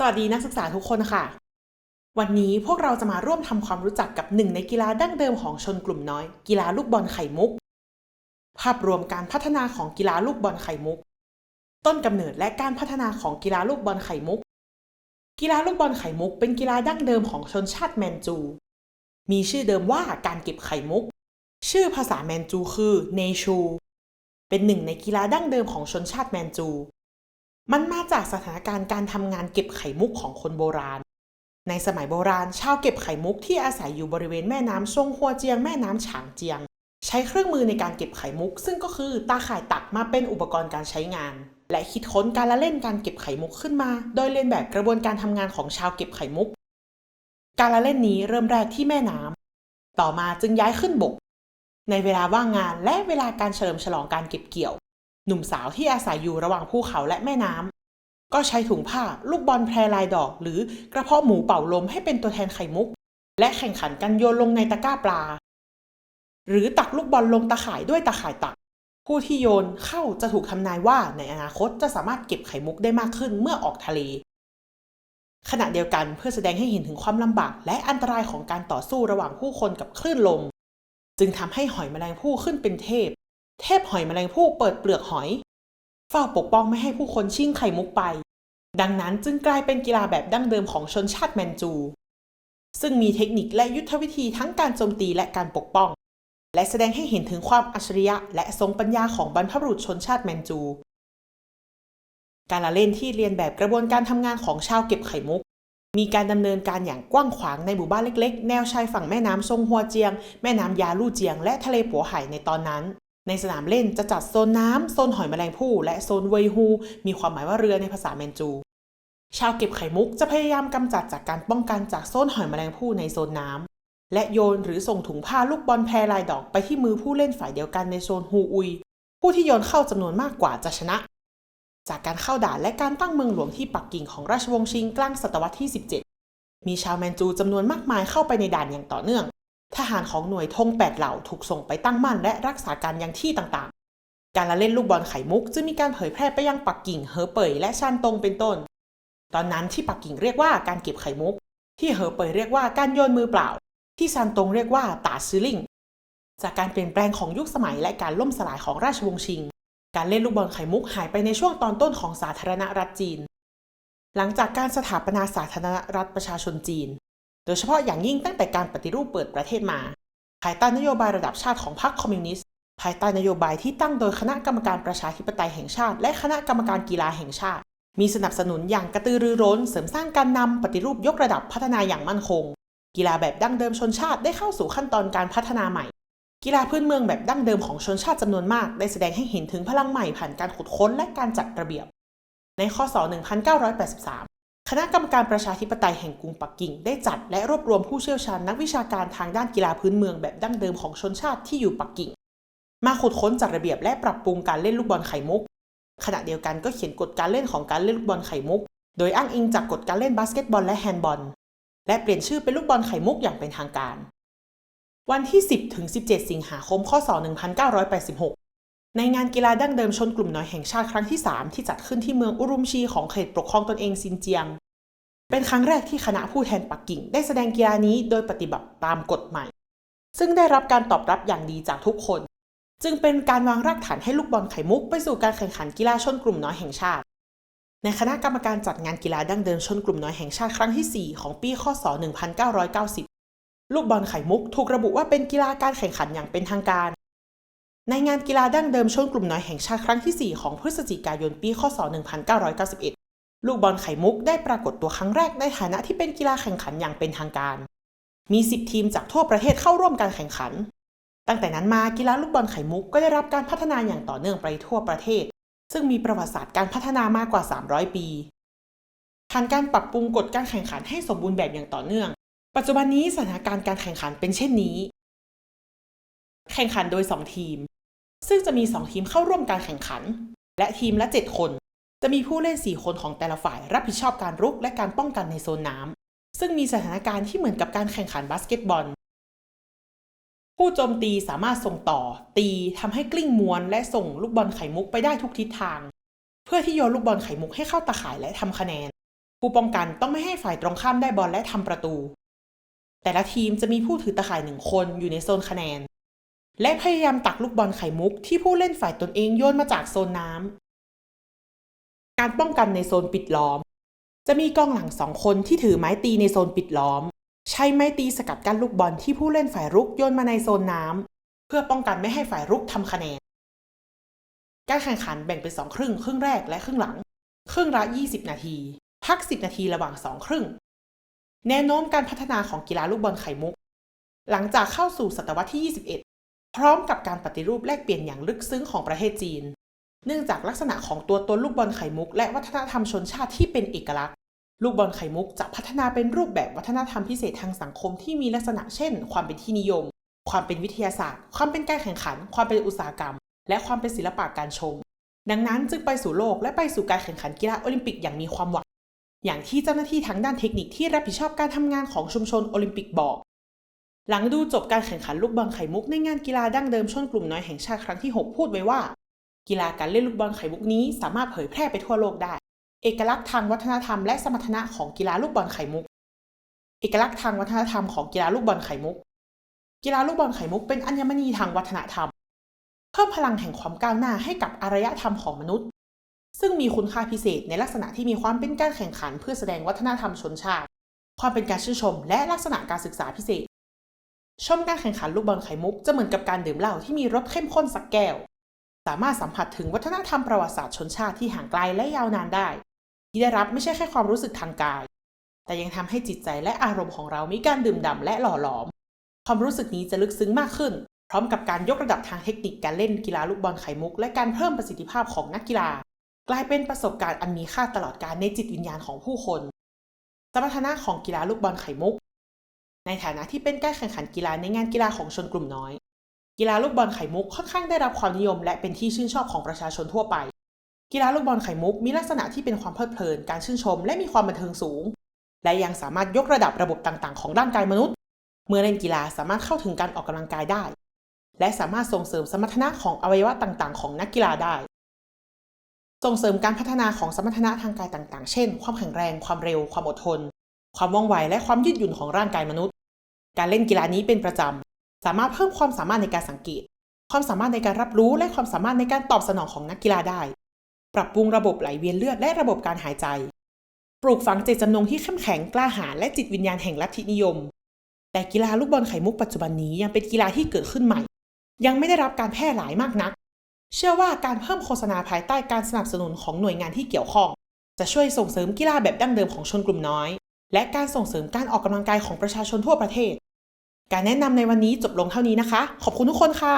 สวัสดีนักศึกษาทุกคนค่ะ วันนี้พวกเราจะมาร่วมทำความรู้จักกับหนึ่งในกีฬาดั้งเดิมของชนกลุ่มน้อย กีฬาลูกบอลไข่มุก ภาพรวมการพัฒนาของกีฬาลูกบอลไข่มุก ต้นกำเนิดและการพัฒนาของกีฬาลูกบอลไข่มุก กีฬาลูกบอลไข่มุก เป็นกีฬาดั้งเดิมของชนชาติแมนจู มีชื่อเดิมว่าการเก็บไข่มุก ชื่อภาษาแมนจูคือเนชู เป็นหนึ่งในกีฬาดั้งเดิมของชนชาติแมนจู มันมาจากสถานการณ์การทำงานเก็บไข่มุกของคนโบราณ ในสมัยโบราณ ชาวเก็บไข่มุกที่อาศัยอยู่บริเวณแม่น้ำซงฮัวเจียงแม่น้ำฉางเจียง ใช้เครื่องมือในการเก็บไข่มุก ซึ่งก็คือตาข่ายตักมาเป็นอุปกรณ์การใช้งาน และคิดค้นการละเล่นการเก็บไข่มุกขึ้นมา โดยเรียนแบบกระบวนการทำงานของชาวเก็บไข่มุก การละเล่นนี้เริ่มแรกที่แม่น้ำต่อมาจึงย้ายขึ้นบก ในเวลาว่างงานและเวลาการเฉลิมฉลองการเก็บเกี่ยว หนุ่มสาวที่อาศัยอยู่ระหว่างภูเขาและแม่น้ำก็ใช้ถุงผ้าลูกบอลแพรลายดอก หรือกระเพาะหมูเป่าลมให้เป็นตัวแทนไข่มุก และแข่งขันกันโยนลงในตะกร้าปลา หรือตักลูกบอลลงตะข่ายด้วยตะข่ายตัก ผู้ที่โยนเข้าจะถูกทำนายว่าในอนาคตจะสามารถเก็บไข่มุกได้มากขึ้นเมื่อออกทะเล ขณะเดียวกันเพื่อแสดงให้เห็นถึงความลำบาก และอันตรายของการต่อสู้ระหว่างผู้คนกับคลื่นลม จึงทำให้หอยแมลงภู่ขึ้นเป็นเทพ เทพหอยแมลงภู่เปิดเปลือกหอย เฝ้าปกป้องไม่ให้ผู้คนชิ่งไข่มุกไป ดังนั้นจึงกลายเป็นกีฬาแบบดั้งเดิมของชนชาติแมนจู ซึ่งมีเทคนิคและยุทธวิธีทั้งการโจมตีและการปกป้อง และแสดงให้เห็นถึงความอัจฉริยะและทรงปัญญาของบรรพบุรุษชนชาติแมนจู การละเล่นที่เรียนแบบกระบวนการทำงานของชาวเก็บไข่มุกมีการดำเนินการอย่างกว้างขวางในหมู่บ้านเล็ก ๆ แนวชายฝั่งแม่น้ำซงฮัวเจียง แม่น้ำยาลู่เจียง และทะเลปัวไห่ในตอนนั้น ในสนามเล่นจะจัดโซนน้ำโซนหอยแมลงภู่และโซนเวฮู มีความหมายว่าเรือในภาษาแมนจู ชาวเก็บไข่มุกจะพยายามกำจัดจากการป้องกันจากโซนหอยแมลงภู่ในโซนน้ำและโยนหรือส่งถุงผ้าลูกบอลแพรลายดอกไปที่มือผู้เล่นฝ่ายเดียวกันในโซนฮูอุย ผู้ที่โยนเข้าจำนวนมากกว่าจะชนะ จากการเข้าด่านและการตั้งเมืองหลวงที่ปักกิ่งของราชวงศ์ชิงกลางศตวรรษที่ 17 มีชาวแมนจูจำนวนมากมายเข้าไปในด่านอย่างต่อเนื่อง ทหารของหน่วยธงแปดเหล่าถูกส่งไปตั้งมั่นและรักษาการยังที่ต่างๆ การละเล่นลูกบอลไข่มุกจึงมีการเผยแพร่ไปยังปักกิ่งเฮอเป่ยและชานตงเป็นต้น ตอนนั้นที่ปักกิ่งเรียกว่าการเก็บไข่มุก ที่เฮอเป่ยเรียกว่าการโยนมือเปล่า ที่ชานตงเรียกว่าตาซือลิงจากการเปลี่ยนแปลงของยุคสมัยและการล่มสลายของราชวงศ์ชิง การเล่นลูกบอลไข่มุกหายไปในช่วงตอนต้นของสาธารณรัฐจีน หลังจากการสถาปนาสาธารณรัฐประชาชนจีน โดยเฉพาะอย่างยิ่งตั้งแต่การปฏิรูปเปิดประเทศมา ภายใต้นโยบายระดับชาติของพรรคคอมมิวนิสต์ ภายใต้นโยบายที่ตั้งโดยคณะกรรมการประชาธิปไตยแห่งชาติ และคณะกรรมการกีฬาแห่งชาติ มีสนับสนุนอย่างกระตือรือร้น เสริมสร้างการนำปฏิรูปยกระดับพัฒนาอย่างมั่นคง กีฬาแบบดั้งเดิมชนชาติได้เข้าสู่ขั้นตอนการพัฒนาใหม่ กีฬาพื้นเมืองแบบดั้งเดิมของชนชาติจำนวนมาก ได้แสดงให้เห็นถึงพลังใหม่ผ่านการขุดค้นและการจัดระเบียบ ในข้อศ1983 คณะกรรมการประชาธิปไตยแห่งกรุงปักกิ่ง ได้จัดและรวบรวมผู้เชี่ยวชาญนักวิชาการทางด้านกีฬาพื้นเมืองแบบดั้งเดิมของชนชาติที่อยู่ปักกิ่ง มาขุดค้นจัดระเบียบและปรับปรุงการเล่นลูกบอลไข่มุก ขณะเดียวกันก็เขียนกฎการเล่นของการเล่นลูกบอลไข่มุก โดยอ้างอิงจากกฎการเล่นบาสเกตบอลและแฮนด์บอล และเปลี่ยนชื่อเป็นลูกบอลไข่มุกอย่างเป็นทางการ วันที่ 10ถึง17 สิงหาคมคศ1986ในงานกีฬาดั้งเดิมชนกลุ่มน้อยแห่งชาติครั้งที่ 3 ที่จัดขึ้นที่เมืองอุรุมชีของเขตปกครองตนเองซินเจียง เป็นครั้งแรกที่คณะผู้แทนปักกิ่ง ได้แสดงกีฬานี้โดยปฏิบัติตามกฎใหม่ซึ่งได้รับการตอบรับอย่างดีจากทุกคน จึงเป็นการวางรากฐานให้ลูกบอลไข่มุกไปสู่การแข่งขันกีฬาชนกลุ่มน้อยแห่งชาติ ในคณะกรรมการจัดงานกีฬาดั้งเดิมชนกลุ่มน้อยแห่งชาติครั้งที่ 4 ของปีคศ 1990 ลูกบอลไข่มุกถูกระบุว่าเป็นกีฬาการแข่งขันอย่างเป็นทางการ ในงานกีฬาดั้งเดิมชนกลุ่มน้อยแห่งชาติครั้งที่ 4 ของพฤศจิกายนปีคศ 1991 ลูกบอลไข่มุกได้ปรากฏตัวครั้งแรกในฐานะที่เป็นกีฬาแข่งขันอย่างเป็นทางการ มี 10 ทีมจากทั่วประเทศเข้าร่วมการแข่งขัน ตั้งแต่นั้นมากีฬาลูกบอลไข่มุกก็ได้รับการพัฒนาอย่างต่อเนื่องไปทั่วประเทศ ซึ่งมีประวัติศาสตร์การพัฒนามากกว่า 300 ปีผ่านการปรับปรุงกฎการแข่งขันให้สมบูรณ์แบบอย่างต่อเนื่อง ปัจจุบันนี้สถานการณ์การแข่งขันเป็นเช่นนี้ แข่งขันโดย 2 ทีม ซึ่งจะมี 2 ทีมเข้าร่วมการแข่งขัน และทีมละ 7 คน จะมีผู้เล่น 4 คนของแต่ละฝ่ายรับผิดชอบการรุกและการป้องกันในโซนน้ำ ซึ่งมีสถานการณ์ที่เหมือนกับการแข่งขันบาสเกตบอล ผู้โจมตีสามารถส่งต่อ ตีทำให้กลิ้งม้วน และส่งลูกบอลไข่มุกไปได้ทุกทิศทาง เพื่อที่โยนลูกบอลไข่มุกให้เข้าตาข่ายและทำคะแนน ผู้ป้องกันต้องไม่ให้ฝ่ายตรงข้ามได้บอลและทำประตู แต่ละทีมจะมีผู้ถือตะข่ายหนึ่งคนอยู่ในโซนคะแนน และพยายามตักลูกบอลไข่มุกที่ผู้เล่นฝ่ายตนเองโยนมาจากโซนน้ำ การป้องกันในโซนปิดล้อม จะมีกองหลังสองคนที่ถือไม้ตีในโซนปิดล้อม ใช้ไม้ตีสกัดกั้นลูกบอลที่ผู้เล่นฝ่ายรุกโยนมาในโซนน้ำเพื่อป้องกันไม่ให้ฝ่ายรุกทำคะแนน การแข่งขันแบ่งเป็นสองครึ่ง ครึ่งแรกและครึ่งหลัง ครึ่งละ 20 นาที พัก 10 นาทีระหว่างสองครึ่ง แนวโน้มการพัฒนาของกีฬาลูกบอลไข่มุก หลังจากเข้าสู่ศตวรรษที่ 21 พร้อมกับการปฏิรูปแลกเปลี่ยนอย่างลึกซึ้งของประเทศจีน เนื่องจากลักษณะของตัวตนลูกบอลไข่มุก และวัฒนธรรมชนชาติที่เป็นเอกลักษณ์ ลูกบอลไข่มุกจะพัฒนาเป็นรูปแบบวัฒนธรรมพิเศษทางสังคมที่มีลักษณะเช่น ความเป็นที่นิยม ความเป็นวิทยาศาสตร์ ความเป็นการแข่งขัน ความเป็นอุตสาหกรรม และความเป็นศิลปะการชม ดังนั้นจึงไปสู่โลกและไปสู่การแข่งขันกีฬาโอลิมปิกอย่างมีความหวัง อย่างที่เจ้าหน้าที่ทางด้านเทคนิคที่รับผิดชอบการทำงานของชุมชนโอลิมปิกบอก หลังดูจบการแข่งขันลูกบอลไข่มุกในงานกีฬาดั้งเดิมชนกลุ่มน้อยแห่งชาติครั้งที่ 6 พูดไว้ว่า กีฬาการเล่นลูกบอลไข่มุกนี้สามารถเผยแพร่ไปทั่วโลกได้ เอกลักษณ์ทางวัฒนธรรมและสมรรถนะของกีฬาลูกบอลไข่มุก เอกลักษณ์ทางวัฒนธรรมของกีฬาลูกบอลไข่มุก กีฬาลูกบอลไข่มุกเป็นอัญมณีทางวัฒนธรรม เพิ่มพลังแห่งความก้าวหน้าให้กับอารยธรรมของมนุษย์ ซึ่งมีคุณค่าพิเศษในลักษณะที่มีความเป็นการแข่งขันเพื่อแสดงวัฒนธรรมชนชาติ ความเป็นการชื่นชม และลักษณะการศึกษาพิเศษชมการแข่งขันลูกบอลไข่มุกจะเหมือนกับการดื่มเหล้าที่มีรสเข้มข้นสักแก้ว สามารถสัมผัสถึงวัฒนธรรมประวัติศาสตร์ชนชาติที่ห่างไกลและยาวนานได้ ที่ได้รับไม่ใช่แค่ความรู้สึกทางกาย แต่ยังทำให้จิตใจและอารมณ์ของเรามีการดื่มด่ำและหล่อหลอม ความรู้สึกนี้จะลึกซึ้งมากขึ้น พร้อมกับการยกระดับทางเทคนิคการเล่นกีฬาลูกบอลไข่มุก และการเพิ่มประสิทธิภาพของนักกีฬา กลายเป็นประสบการณ์อันมีค่าตลอดกาลในจิตวิญญาณของผู้คนสมรรถนะของกีฬาลูกบอลไข่มุก ในฐานะที่เป็นการแข่งขันกีฬาในงานกีฬาของชนกลุ่มน้อย กีฬาลูกบอลไข่มุกค่อนข้างได้รับความนิยม และเป็นที่ชื่นชอบของประชาชนทั่วไป กีฬาลูกบอลไข่มุกมีลักษณะที่เป็นความเพลิดเพลิน การชื่นชม และมีความบันเทิงสูง และยังสามารถยกระดับระบบต่างๆ ของร่างกายมนุษย์ เมื่อเล่นกีฬาสามารถเข้าถึงการออกกำลังกายได้ และสามารถส่งเสริมสมรรถนะของอวัยวะต่างๆ ของนักกีฬาได้ ส่งเสริมการพัฒนาของสมรรถนะทางกายต่างๆ เช่น ความแข็งแรง ความเร็ว ความอดทน ความว่องไว และความยืดหยุ่นของร่างกายมนุษย์ การเล่นกีฬานี้เป็นประจำ สามารถเพิ่มความสามารถในการสังเกต ความสามารถในการรับรู้และความสามารถในการตอบสนองของนักกีฬาได้ ปรับปรุงระบบไหลเวียนเลือดและระบบการหายใจ ปลูกฝังเจตจำนงที่เข้มแข็งกล้าหาญและจิตวิญญาณแห่งลัทธินิยม แต่กีฬาลูกบอลไข่มุกปัจจุบันนี้ยังเป็นกีฬาที่เกิดขึ้นใหม่ ยังไม่ได้รับการแพร่หลายมากนัก เชื่อว่าการเพิ่มโฆษณาภายใต้การสนับสนุนของหน่วยงานที่เกี่ยวข้อง จะช่วยส่งเสริมกีฬาแบบดั้งเดิมของชนกลุ่มน้อย และการส่งเสริมการออกกำลังกายของประชาชนทั่วประเทศ การแนะนำในวันนี้จบลงเท่านี้นะคะ ขอบคุณทุกคนค่ะ